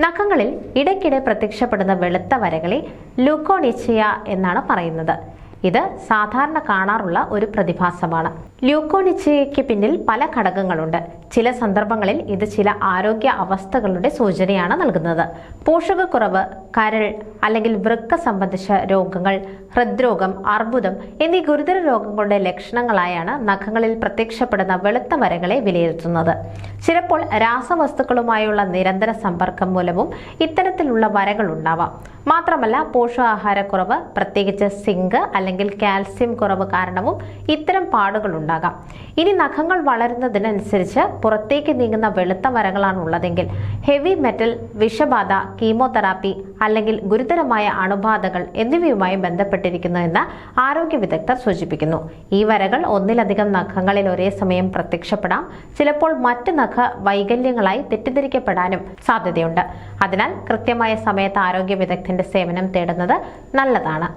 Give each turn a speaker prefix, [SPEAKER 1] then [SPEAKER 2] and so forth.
[SPEAKER 1] നഖങ്ങളിൽ ഇടയ്ക്കിടെ പ്രത്യക്ഷപ്പെടുന്ന വെളുത്ത വരകളെ ലൂക്കോണിച്ചിയ എന്നാണ് പറയുന്നത്. ഇത് സാധാരണ കാണാറുള്ള ഒരു പ്രതിഭാസമാണ്. ലൂക്കോണിച്ചയ്ക്ക് പിന്നിൽ പല ഘടകങ്ങളുണ്ട്. ചില സന്ദർഭങ്ങളിൽ ഇത് ചില ആരോഗ്യ അവസ്ഥകളുടെ സൂചനയാണ് നൽകുന്നത്. പോഷകക്കുറവ് കരൾ അല്ലെങ്കിൽ വൃക്ക സംബന്ധിച്ച രോഗങ്ങൾ ഹൃദ്രോഗം അർബുദം എന്നീ ഗുരുതര രോഗങ്ങളുടെ ലക്ഷണങ്ങളായാണ് നഖങ്ങളിൽ പ്രത്യക്ഷപ്പെടുന്ന വെളുത്ത വരകളെ വിലയിരുത്തുന്നത്. ചിലപ്പോൾ രാസവസ്തുക്കളുമായുള്ള നിരന്തര സമ്പർക്കം മൂലവും ഇത്തരത്തിലുള്ള വരകൾ ഉണ്ടാവാം. മാത്രമല്ല പോഷകാഹാരക്കുറവ് പ്രത്യേകിച്ച് സിങ്ക് അല്ലെങ്കിൽ കാൽസ്യം കുറവ് കാരണവും ഇത്തരം പാടുകൾ ഉണ്ടാകാം. ഇനി നഖങ്ങൾ വളരുന്നതിനനുസരിച്ച് പുറത്തേക്ക് നീങ്ങുന്ന വെളുത്ത വരകളാണ് ഉള്ളതെങ്കിൽ ഹെവി മെറ്റൽ വിഷബാധ കീമോതെറാപ്പി അല്ലെങ്കിൽ ഗുരുതരമായ അണുബാധകൾ എന്നിവയുമായി ബന്ധപ്പെട്ടിരിക്കുന്നു എന്ന് ആരോഗ്യ വിദഗ്ധർ സൂചിപ്പിക്കുന്നു. ഈ വരകൾ ഒന്നിലധികം നഖങ്ങളിൽ ഒരേ സമയം പ്രത്യക്ഷപ്പെടാം. ചിലപ്പോൾ മറ്റ് നഖ വൈകല്യങ്ങളായി തെറ്റിദ്ധരിക്കപ്പെടാനും സാധ്യതയുണ്ട്. അതിനാൽ കൃത്യമായ സമയത്ത് ആരോഗ്യ വിദഗ്ധന്റെ സേവനം തേടുന്നത് നല്ലതാണ്.